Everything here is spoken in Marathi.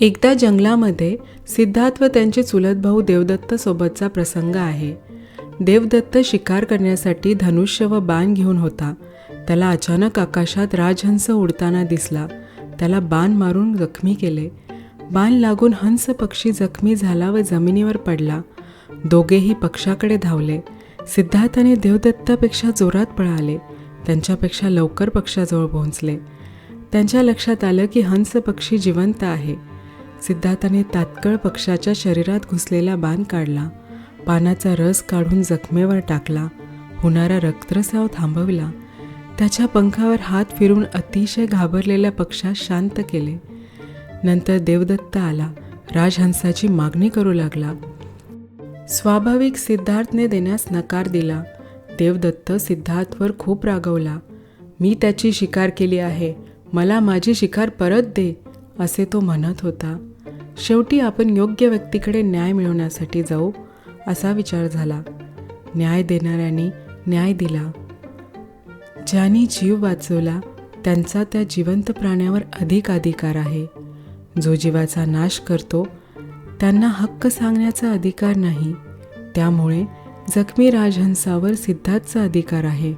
एकदा जंगलामध्ये सिद्धार्थ व त्यांचे चुलत भाऊ देवदत्त सोबतचा प्रसंग आहे. देवदत्त शिकार करण्यासाठी धनुष्य व बाण घेऊन होता. त्याला अचानक आकाशात राजहंस उडताना दिसला. त्याला बाण मारून जखमी केले. बाण लागून हंस पक्षी जखमी झाला व जमिनीवर पडला. दोघेही पक्षाकडे धावले. सिद्धार्थाने देवदत्तापेक्षा जोरात पळाले. त्यांच्यापेक्षा लवकर पक्षाजवळ पोहोचले. त्यांच्या लक्षात आलं की हंस पक्षी जिवंत आहे. सिद्धार्थाने तात्काळ पक्षाच्या शरीरात घुसलेला बाण काढला. पानाचा रस काढून जखमेवर टाकला. होणारा रक्तस्राव थांबविला. त्याच्या पंखावर हात फिरून अतिशय घाबरलेल्या पक्षास शांत केले. नंतर देवदत्त आला. राजहंसाची मागणी करू लागला. स्वाभाविक सिद्धार्थने देण्यास नकार दिला. देवदत्त सिद्धार्थवर खूप रागवला. मी त्याची शिकार केली आहे. मला माझी शिकार परत दे असे तो म्हणत होता. शेवटी आपण योग्य व्यक्तीकडे न्याय मिळवण्यासाठी जाऊ असा विचार झाला. न्याय देणाऱ्यांनी न्याय दिला. ज्यांनी जीव वाचवला त्यांचा त्या जिवंत प्राण्यावर अधिक अधिकार आहे. जो जीवाचा नाश करतो त्यांना हक्क सांगण्याचा अधिकार नाही. त्यामुळे जखमी राजहंसावर सिद्धार्थचा अधिकार आहे.